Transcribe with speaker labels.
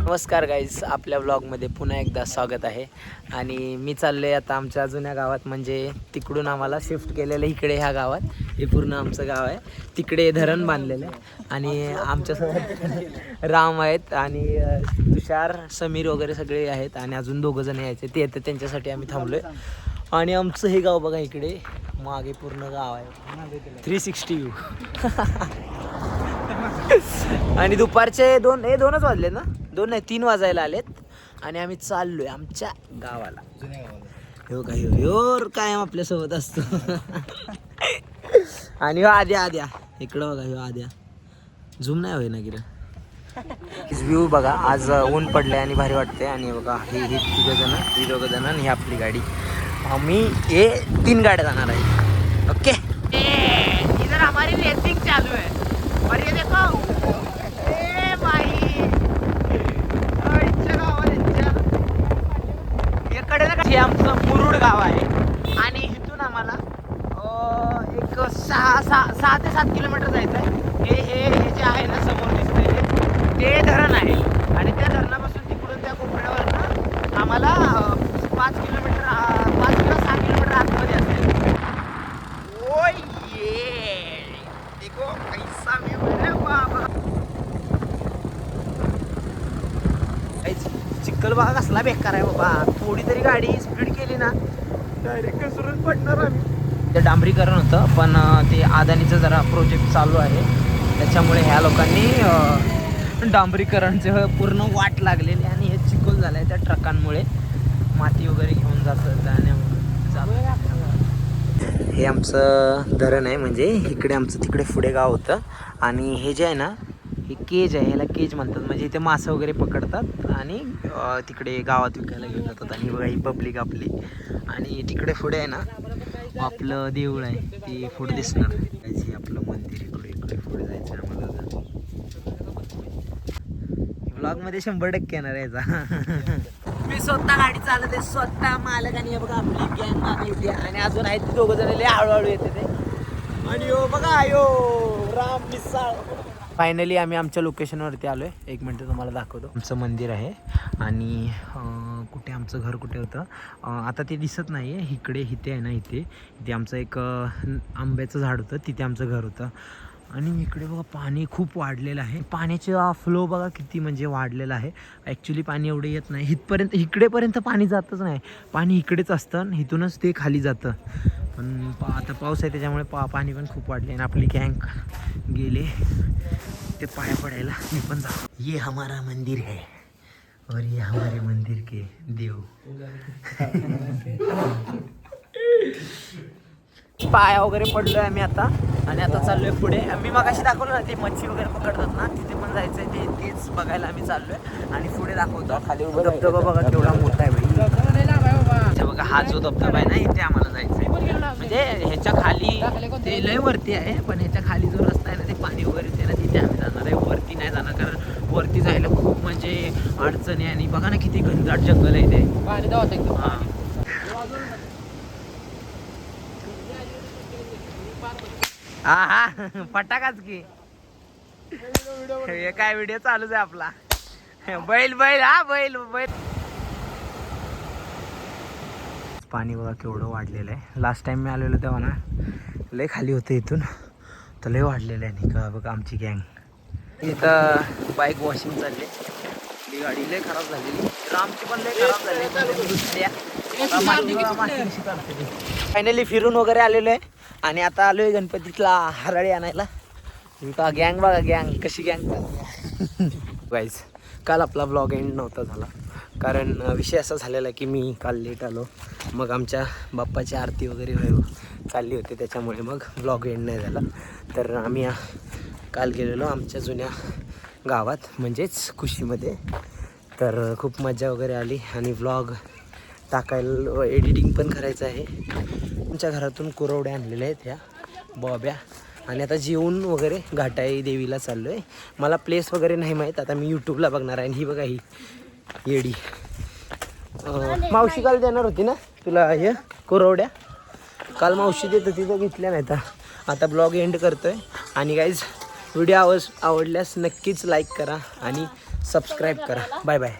Speaker 1: नमस्कार गाईज आपल्या ब्लॉगमध्ये पुन्हा एकदा स्वागत आहे. आणि मी चाललो आहे आता आमच्या जुन्या गावात म्हणजे तिकडून आम्हाला शिफ्ट केलेलं आहे इकडे ह्या गावात. हे पूर्ण आमचं गाव आहे. तिकडे धरण बांधलेलं आहे. आणि आमच्यासोबत राम आहेत आणि तुषार समीर वगैरे सगळे आहेत. आणि अजून दोघं जण यायचे. ते येतात त्यांच्यासाठी आम्ही थांबलो आहे आणि आमचं हे गाव बघा इकडे. मागे पूर्ण गाव आहे. थ्री सिक्स्टी यू आणि दुपारचे दोन हे दोनच वाजले ना? दोन नाही तीन वाजायला आलेत. आणि आम्ही चाललोय आमच्या गावाला. हो का योर कायम आपल्यासोबत असतो. आणि हो आद्या आद्या. इकडं बघा हो आद्या. झूम नाही होय ना गिरं व्ह्यू बघा आज ऊन पडले आणि भारी वाटते आणि बघा हे हे तिघं जण ही दोघं जण आणि ही आपली गाडी. आम्ही हे तीन गाड्या जाणार आहे. ओके? इधर हमारी रेसिंग चालू आहे और ये देखो. ए भाई. इच्छा गावात इच्छा. इकडे ना हे आमचं मुरुड गाव आहे. आणि इथून आम्हाला एक सहा सहा सहा ते सात किलोमीटर जायचं आहे हे हे हे जे आहे ना समोर दिसतंय ते धरण आहे आणि त्या धरणापासून तिकडून त्या कोपऱ्यावर ना आम्हाला अं, पाच किलोमीटर अं, पाच किंवा सहा किलोमीटर आतमध्ये असेल ओ ये देखो कैसा व्यू है बाबा काहीच सायकल बघा कसला बेकार आहे बाबा. थोडी तरी गाडी स्पीड केली ना डायरेक्ट घसरून पडणार आम्ही. ते डांबरीकरण होतं पण ते अदानीचं जरा प्रोजेक्ट चालू आहे. त्याच्यामुळे ह्या लोकांनी डांबरीकरणचं पूर्ण वाट लागलेली आणि हे चिखल झालं आहे त्या ट्रकांमुळे. माती वगैरे घेऊन जातं जाण्यामुळे हे आमचं धरण आहे म्हणजे इकडे आमचं तिकडे पुढे गाव होतं. आणि हे जे आहे ना हे केज आहे ह्याला केज म्हणतात. म्हणजे इथे मासं वगैरे पकडतात आणि तिकडे गावात विकायला घेऊन जातात आणि बघा ही पब्लिक आपली. आणि तिकडे पुढे आहे ना आपलं देऊळ आहे ते पुढे दिसणार. हे आपलं मंदिर इकडे इकडे पुढे जायचं आम्हाला ब्लॉगमध्ये शंभर टक्के येणार याचा. मी स्वतः गाडी चालवते स्वतः मालक आणि बघा आपली गँग मागे आणि अजून आहेत दोघं जण हळूहळू येते ते. आणि यो बघा यो राम मिसाळ फायनली आम्ही आमच्या लोकेशनवरती आलो आहे एक मिनटं तुम्हाला दाखवतो. आमचं मंदिर आहे आणि कुठे आमचं घर कुठे होतं? आता ते दिसत नाही आहे इकडे इथे आहे ना इथे. इथे आमचं एक आंब्याचं झाड होतं. तिथे आमचं घर होतं. आणि इकडे बघा पाणी खूप वाढलेलं आहे. पाण्याचा फ्लो बघा किती म्हणजे वाढलेला आहे. ॲक्च्युली पाणी एवढं येत नाही. इथपर्यंत इकडेपर्यंत पाणी जातच नाही. पाणी इकडेच असतं आणि इथूनच ते खाली जातं. पण पा आता पाऊस आहे त्याच्यामुळे पा पाणी पण खूप वाढले आणि आपली गँग गेले. ते पाया पडायला मी पण जा ये हमारा मंदिर है. और ये हमारे मंदिर के देव. पाया वगैरे पडलोय आम्ही आता. आणि आता चाललोय पुढे. मी मगाशी दाखवलं ना ते मच्छी वगैरे पकडतात ना तिथे पण जायचंय ते तेच बघायला आम्ही चाललोय. आणि पुढे दाखवतो. खाली धबधबा बघा केवढा मोठा आहे बघा हा जो धबधबा आहे ना इथे आम्हाला जायचंय. म्हणजे ह्याच्या खाली ते लय वरती आहे पण ह्याच्या खाली जो रस्ता आहे ना ते पाणी वगैरे ते ना तिथे आम्ही जाणार आहे. वरती नाही जाणार कारण वरती जायला खूप म्हणजे अडचणी आणि बघा ना किती घनदाट जंगल आहे ते. हा. हा हा फटाकाच की. काय व्हिडिओ चालूच आहे आपला. बैल बैल हा बैल बैल. पाणी बघा केवढं वाढलेलं आहे. लास्ट टाईम मी आलेलो तेव्हा ना लय खाली होतं इथून. तर लय वाढलेलं आहे नाही का बघा आमची गँग इथं बाईक वॉशिंग चालली. ही गाडी लय खराब झालेली. आमची पण लय खराब झाली फायनली फिरून वगैरे आलेलो आहे. आणि आता आलोय गणपतीतला हराळी आणायला. का गँग बघा गँग कशी गँग गाईज काल आपला ब्लॉग एंड नव्हता झाला. कारण विषय असा झालेला की मी काल लेट आलो. मग आमच्या बाप्पाची आरती वगैरे चालली होती त्याच्यामुळे मग ब्लॉग एंड नाही झाला. तर आम्ही काल गेलेलो आमच्या जुन्या गावात म्हणजेच खुशीमध्ये तर खूप मजा वगैरे आली आणि व्लॉग टाकायला एडिटिंग पण करायचं आहे. आमच्या घरातून कुरवड्या आणलेल्या आहेत ह्या बॉब्या. आणि आता जेवून वगैरे घाटाई देवीला चाललो आहे मला प्लेस वगैरे नाही माहीत आता मी यूट्यूबला बघणार आहे आणि ही बघा ही. येडी. मावशी काल देणार होती ना तुला हे कुरवड्या? काल मावशी देतं तिथं घेतल्या नाही आता आता ब्लॉग एंड करतोय. आणि काहीच व्हिडिओ आवड आवडल्यास नक्कीच लाईक करा आणि सबस्क्राईब करा. Bye bye